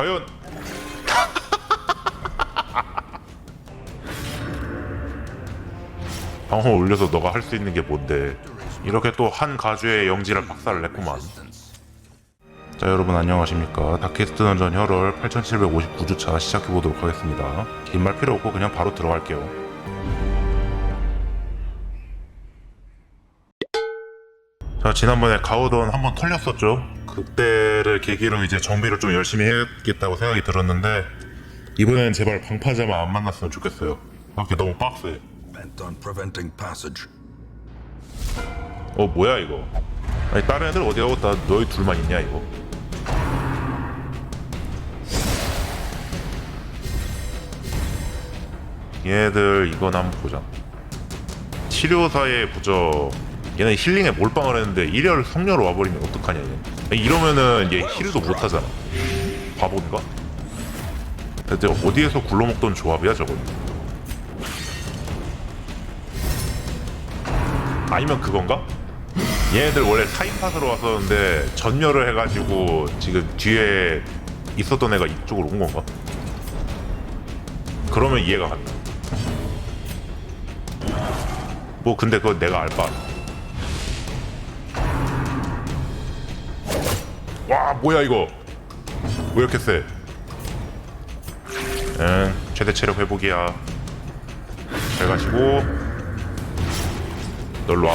과연. 방어 올려서 너가 할 수 있는 게 뭔데? 이렇게 또 한 가주의 영지를 박살을 냈구만. 자 여러분 안녕하십니까? 다케스트 던전 혈월 8759주차 시작해보도록 하겠습니다. 긴 말 필요 없고 그냥 바로 들어갈게요 자 지난번에 가오던 한번 털렸었죠? 그때를 계기로 이제 정비를 좀 열심히 해야겠다고 생각이 들었는데 이번엔 제발 방파제만 안 만났으면 좋겠어요. 밖에 너무 빡세. Bent on preventing passage. 어 뭐야 이거? 아니 다른 애들 어디 가고 다 너희 둘만 있냐 이거? 얘들 이건 한번 보자. 치료사의 부적 얘는 힐링에 몰빵을 했는데 일열 성녀로 와버리면 어떡하냐 얘 이러면은 얘 힐도 못하잖아 바본가? 대체 어디에서 굴러먹던 조합이야 저건 아니면 그건가? 얘네들 원래 타임팟으로 왔었는데 전멸을 해가지고 지금 뒤에 있었던 애가 이쪽으로 온 건가? 그러면 이해가 간다. 뭐 근데 그건 내가 알 바. 와 뭐야 이거? 왜 이렇게 세? 응 최대 체력 회복이야. 잘 가시고 널로 와.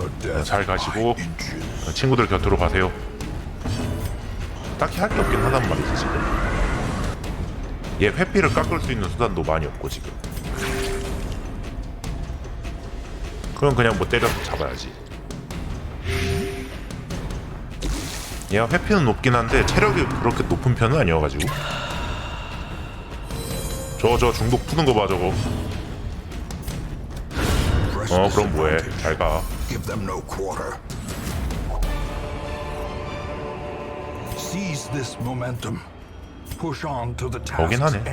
A death 잘 가시고. 친구들 곁으로 가세요. 딱히 할 게 없긴 하단 말이지 지금. 얘 회피를 깎을 수 있는 수단도 많이 없고 지금. 그럼 그냥 뭐 때려서 잡아야지. 얘가 회피는 높긴 한데 체력이 그렇게 높은 편은 아니어가지고. 저저 중독 푸는 거 봐 저거. 어 그럼 뭐해? disadvantage. 잘 가. Give them no quarter. Seize this momentum. Push on to the 오긴 task's 하네.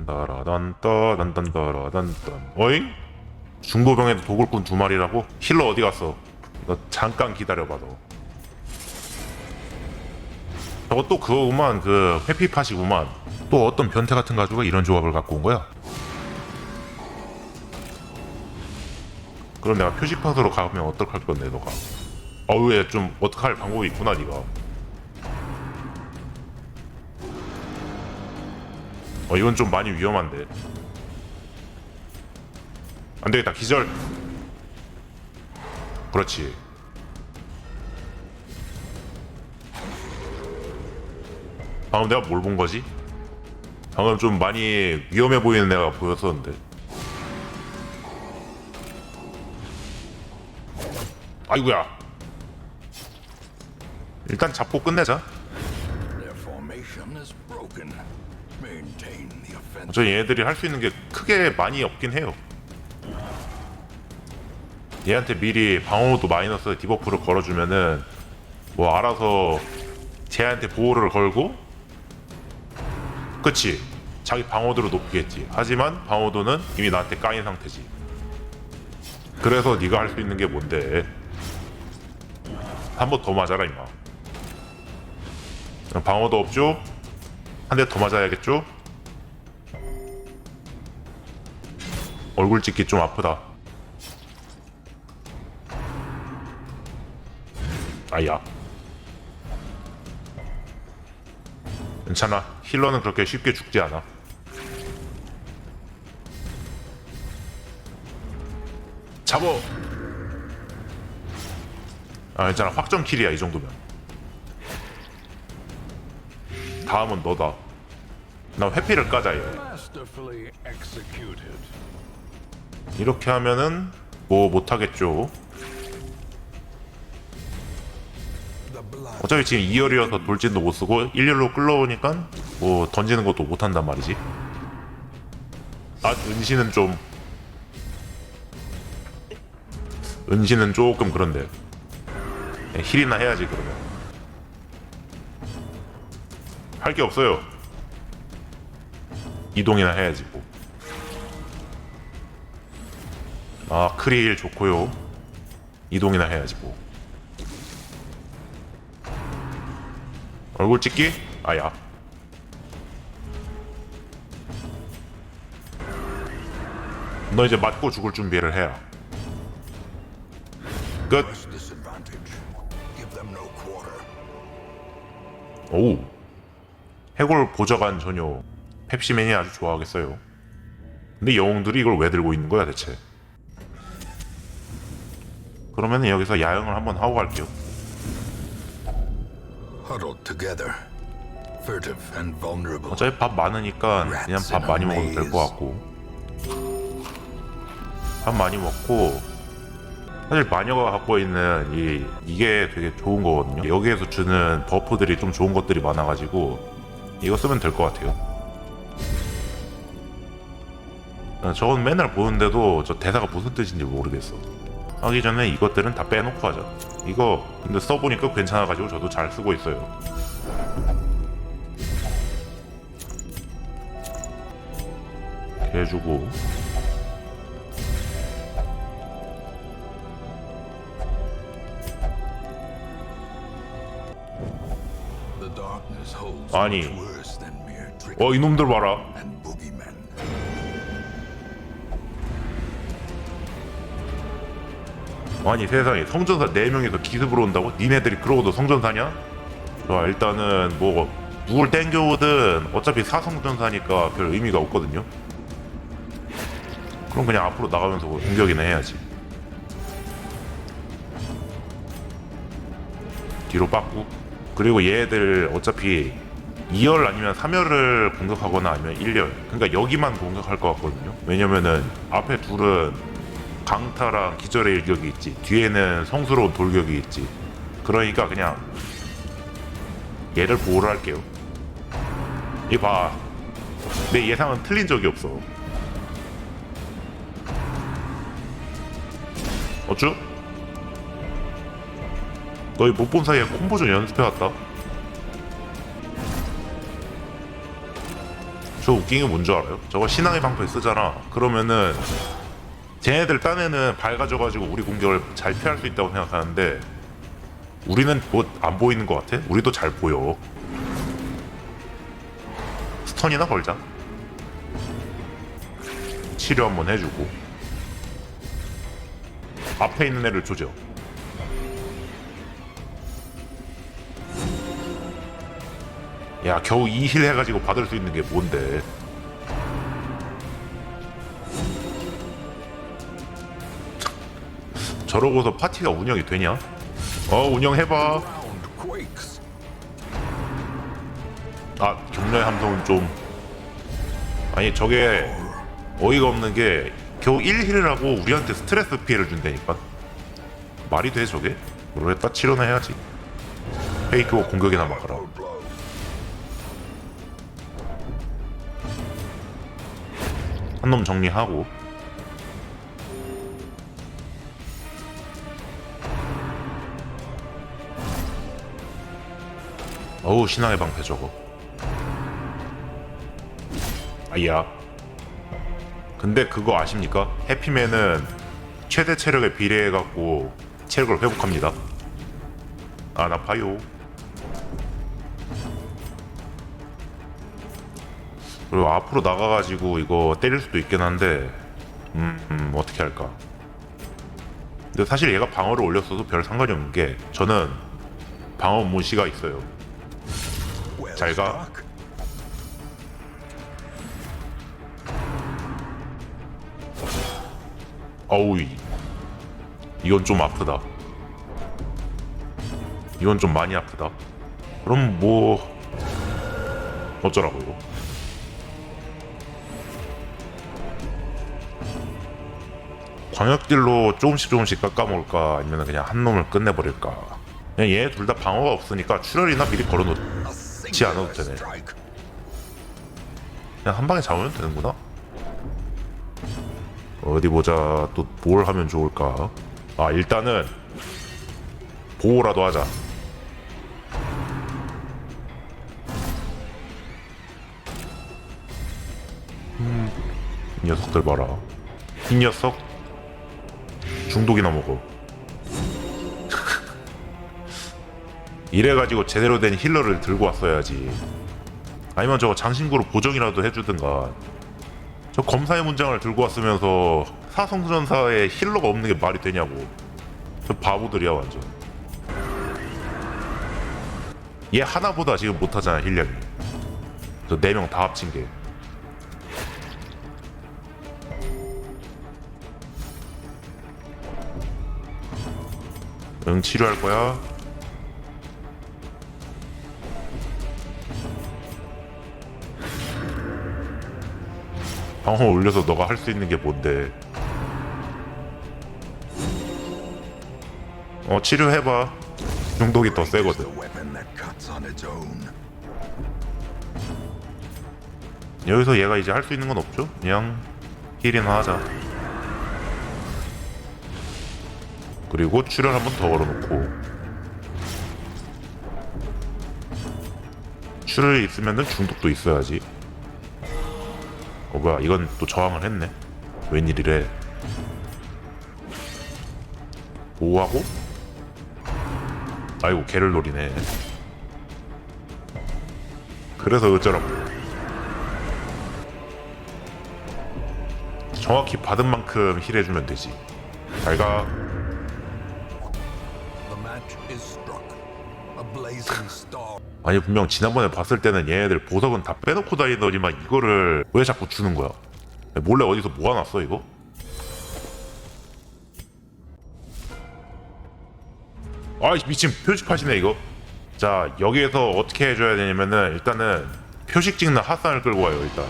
딴딴따라단따 딴딴따라단딴 어잉? 중보병에도 도굴꾼 두 마리라고? 힐러 어디 갔어? 너 잠깐 기다려봐 너 저거 또 그거구만 그 회피팟이구만 또 어떤 변태 같은 가주가 이런 조합을 갖고 온 거야? 그럼 내가 표식팟으로 가면 어떡할 건데 너가 어우 얘좀 어떡할 방법이 있구나 니가 어 이건 좀 많이 위험한데 안 되겠다 기절 그렇지 방금 내가 뭘 본 거지? 방금 좀 많이 위험해 보이는 애가 보였었는데 아이구야 일단 잡고 끝내자. 저 얘네들이 할 수 있는 게 크게 많이 없긴 해요. 얘한테 미리 방어도 마이너스 디버프를 걸어주면은 뭐 알아서 쟤한테 보호를 걸고 그치. 자기 방어도를 높이겠지. 하지만 방어도는 이미 나한테 까인 상태지. 그래서 네가 할 수 있는 게 뭔데? 한 번 더 맞아라 임마. 방어도 없죠? 한 대 더 맞아야겠죠? 얼굴 찍기 좀 아프다. 아야. 괜찮아. 힐러는 그렇게 쉽게 죽지 않아. 잡어. 아 괜찮아. 확정 킬이야 이 정도면. 다음은 너다. 나 회피를 까자 얘. 이렇게 하면은 뭐 못하겠죠. 어차피 지금 2열이어서 돌진도 못 쓰고 1열로 끌러오니까 뭐 던지는 것도 못 한단 말이지. 아 은신은 좀 은신은 조금 그런데 네, 힐이나 해야지 그러면 할 게 없어요. 이동이나 해야지 뭐. 아 크릴 좋고요 이동이나 해야지 뭐 얼굴 찍기? 아야. 너 이제 맞고 죽을 준비를 해야 끝. 오우. 해골 보좌관 전혀 펩시맨이 아주 좋아하겠어요. 근데 영웅들이 이걸 왜 들고 있는 거야 대체? 그러면 여기서 야영을 한번 하고 갈게요 Huddled together. Furtive and vulnerable. 어차피 밥 많으니까 그냥 밥 많이 먹어도 될것 같고 밥 많이 먹고 사실 마녀가 갖고 있는 이 이게 되게 좋은 거거든요 여기에서 주는 버프들이 좀 좋은 것들이 많아가지고 이거 쓰면 될 것 같아요 어, 저건 맨날 보는데도 저 대사가 무슨 뜻인지 모르겠어 하기 전에 이것들은 다 빼놓고 하자. 이거 근데 써보니까 괜찮아가지고 저도 잘 쓰고 있어요. 해주고. 아니. 어 이놈들 봐라 아니 세상에. 성전사 4명이서 기습으로 온다고? 니네들이 그러고도 성전사냐? 좋아 일단은 뭐 누굴 땡겨오든 어차피 사성전사니까 별 의미가 없거든요. 그럼 그냥 앞으로 나가면서 공격이나 해야지. 뒤로 빠꾸. 그리고 얘들 어차피 2열 아니면 3열을 공격하거나 아니면 1열. 그러니까 여기만 공격할 것 같거든요. 왜냐면은 앞에 둘은 강타랑 기절의 일격이 있지. 뒤에는 성스러운 돌격이 있지. 그러니까 그냥 얘를 보호를 할게요. 이봐 내 예상은 틀린 적이 없어. 어쭈? 너희 못 본 사이에 콤보 좀 연습해왔다. 저 웃긴 게 뭔지 알아요? 저거 신앙의 방패 쓰잖아. 그러면은 쟤네들 딴에는 밝아져가지고 우리 공격을 잘 피할 수 있다고 생각하는데 우리는 뭐안 보이는 것 같아? 우리도 잘 보여. 스턴이나 걸자. 치료 한번 해주고. 앞에 있는 애를 조져. 야 겨우 2힐 해가지고 받을 수 있는 게 뭔데 저러고서 파티가 운영이 되냐? 어 운영해봐. 아 격려의 함성은 좀 아니 저게 어이가 없는 게 겨우 1힐을 하고 우리한테 스트레스 피해를 준다니까 말이 돼 저게? 모르겠다 치료나 해야지 페이크고 공격이나 막아라. 한 놈 정리하고 어우 신앙의 방패 저거. 아야. 근데 그거 아십니까? 해피맨은 최대 체력에 비례해 갖고 체력을 회복합니다. 아나 봐요. 그리고 앞으로 나가가지고 이거 때릴 수도 있긴 한데 음, 음 어떻게 할까? 근데 사실 얘가 방어를 올렸어도 별 상관이 없는 게 저는 방어 무시가 있어요 잘 가. Stark. 어우 이- 이건 좀 아프다. 이건 좀 많이 아프다. 그럼 뭐 어쩌라고요? 광역딜로 조금씩 조금씩 깎아먹을까? 아니면 그냥 한 놈을 끝내버릴까? 그냥 얘 둘 다 방어가 없으니까 출혈이나 미리 걸어놓 지 않아도 되네. 그냥 한 방에 잡으면 되는구나. 어디 보자. 또 뭘 하면 좋을까? 아 일단은 보호라도 하자. 음, 이 녀석들 봐라. 이 녀석 중독이나 먹어. 이래가지고 제대로 된 힐러를 들고 왔어야지. 아니면 저거 장신구로 보정이라도 해주든가. 저 검사의 문장을 들고 왔으면서 사성전사에 힐러가 없는 게 말이 되냐고. 저 바보들이야 완전. 얘 하나보다 지금 못하잖아 힐량이. 저 네 명 다 합친 게. 응 치료할 거야. 방어 올려서 너가 할 수 있는 게 뭔데? 어 치료해봐. 중독이 더 세거든. 여기서 얘가 이제 할 수 있는 건 없죠? 그냥 힐이나 하자. 그리고 출혈 한번 더 걸어놓고 출혈이 있으면은 중독도 있어야지. 어 뭐야 이건 또 저항을 했네. 웬일이래? 보호하고? 아이고 개를 노리네. 그래서 어쩌라고. 정확히 받은 만큼 힐해주면 되지. 잘 가. 아니 분명 지난번에 봤을 때는 얘네들 보석은 다 빼놓고 다니더니만 이거를 왜 자꾸 주는 거야? 몰래 어디서 모아놨어 이거? 아이 미친 표식하시네 이거. 자 여기에서 어떻게 해줘야 되냐면은 일단은 표식 찍는 핫산을 끌고 와요 일단.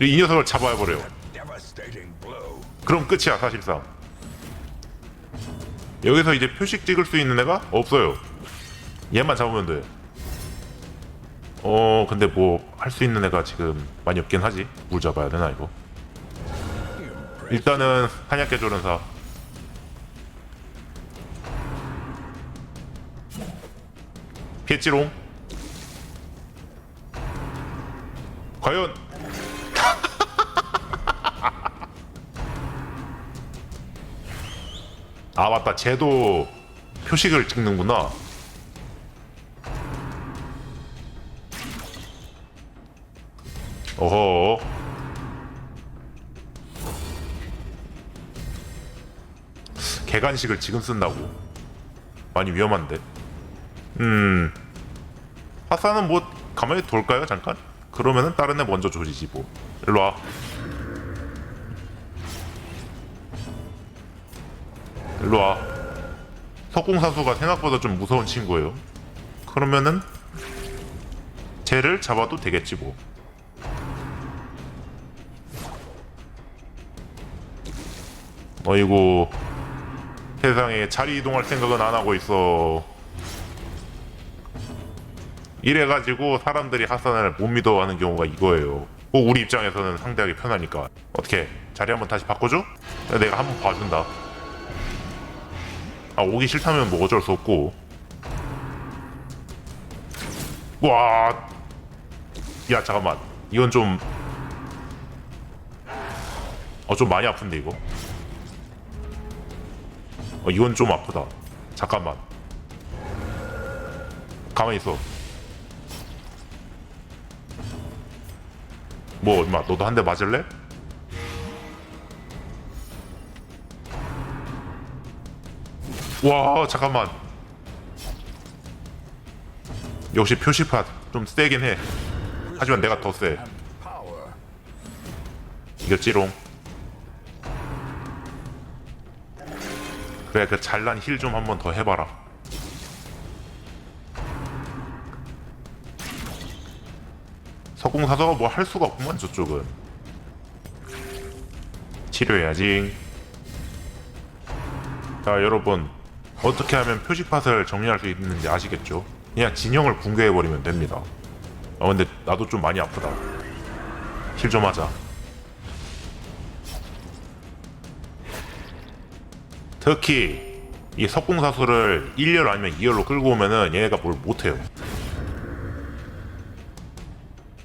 이 녀석을 잡아야 버려요. 그럼 끝이야 사실상 여기서 이제 표식 찍을 수 있는 애가 없어요. 얘만 잡으면 돼 어 근데 뭐 할 수 있는 애가 지금 많이 없긴 하지. 물 잡아야 되나 이거? 일단은 한약계 조련사. 피했지롱. 과연 아 맞다. 쟤도 표식을 찍는구나. 어허. 개간식을 지금 쓴다고? 많이 위험한데. 음. 하사는 뭐 가만히 돌까요? 잠깐? 그러면은 다른 애 먼저 조지지 뭐. 일로와 일로 와. 석궁사수가 생각보다 좀 무서운 친구예요. 그러면은 쟤를 잡아도 되겠지 뭐. 어이구 세상에 자리 이동할 생각은 안 하고 있어. 이래가지고 사람들이 하산을 못 믿어하는 경우가 이거예요. 꼭 우리 입장에서는 상대하기 편하니까. 어떻게 자리 한번 다시 바꿔줘? 내가 한번 봐준다. 아 오기 싫다면 뭐 어쩔 수 없고. 와. 야 잠깐만. 이건 좀. 어 좀 많이 아픈데 이거? 어 이건 좀 아프다. 잠깐만. 가만히 있어. 뭐 임마 너도 한 대 맞을래? 와 잠깐만. 역시 표시팟 좀 세긴 해. 하지만 내가 더세. 이겼지롱. 그래 그 잘난 힐 좀 한번 더 해봐라. 석궁사서가 뭐 할 수가 없구만 저쪽은. 치료해야지. 자 여러분 어떻게 하면 표시팟을 정리할 수 있는지 아시겠죠? 그냥 진영을 붕괴해버리면 됩니다. 아 근데 나도 좀 많이 아프다. 힐 좀 하자. 특히 이 석궁사수를 1열 아니면 2열로 끌고 오면은 얘네가 뭘 못해요.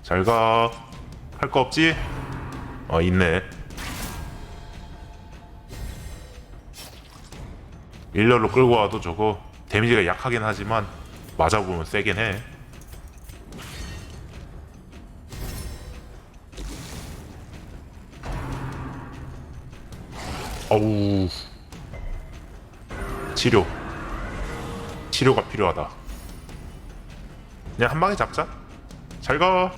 잘가. 할 거 없지? 어 있네 일렬로 끌고 와도 저거 데미지가 약하긴 하지만 맞아보면 세긴 해. 어우. 치료. 치료가 필요하다. 그냥 한 방에 잡자. 잘가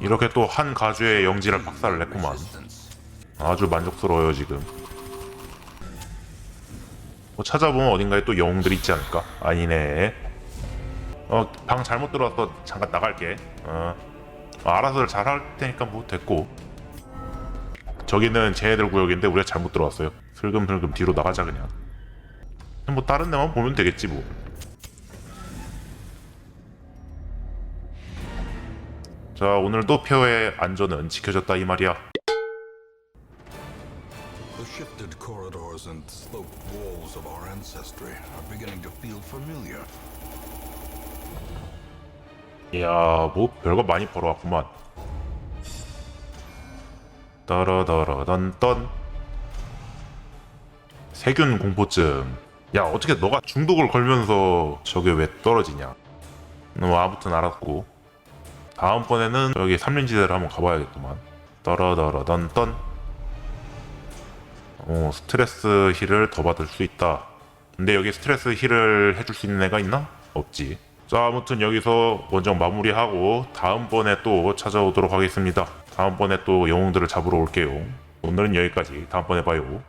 이렇게 또 한 가주의 영지를 박살을 냈구만. 아주 만족스러워요 지금. 뭐 찾아보면 어딘가에 또 영웅들이 있지 않을까? 아니네. 어 방 잘못 들어와서 잠깐 나갈게. 어. 알아서 잘 할 테니까 뭐 됐고. 저기는 쟤네들 구역인데 우리가 잘못 들어왔어요. 슬금슬금 뒤로 나가자 그냥. 뭐 다른 데만 보면 되겠지 뭐 자, 오늘도 표의 안전은 지켜졌다 이 말이야. The shifted corridors and sloped walls of our ancestry are beginning to feel familiar. 이야, 뭐 별거 많이 벌어왔구만. 따라따라단딴 세균 공포증. 야, 어떻게 너가 중독을 걸면서 저게 왜 떨어지냐? 뭐 아무튼 알았고. 다음번에는 여기 삼림지대를 한번 가봐야겠구만. 따라따라단딴. 어, 스트레스 힐을 더 받을 수 있다. 근데 여기 스트레스 힐을 해줄 수 있는 애가 있나? 없지. 자, 아무튼 여기서 원정 마무리하고 다음번에 또 찾아오도록 하겠습니다. 다음번에 또 영웅들을 잡으러 올게요. 오늘은 여기까지. 다음번에 봐요.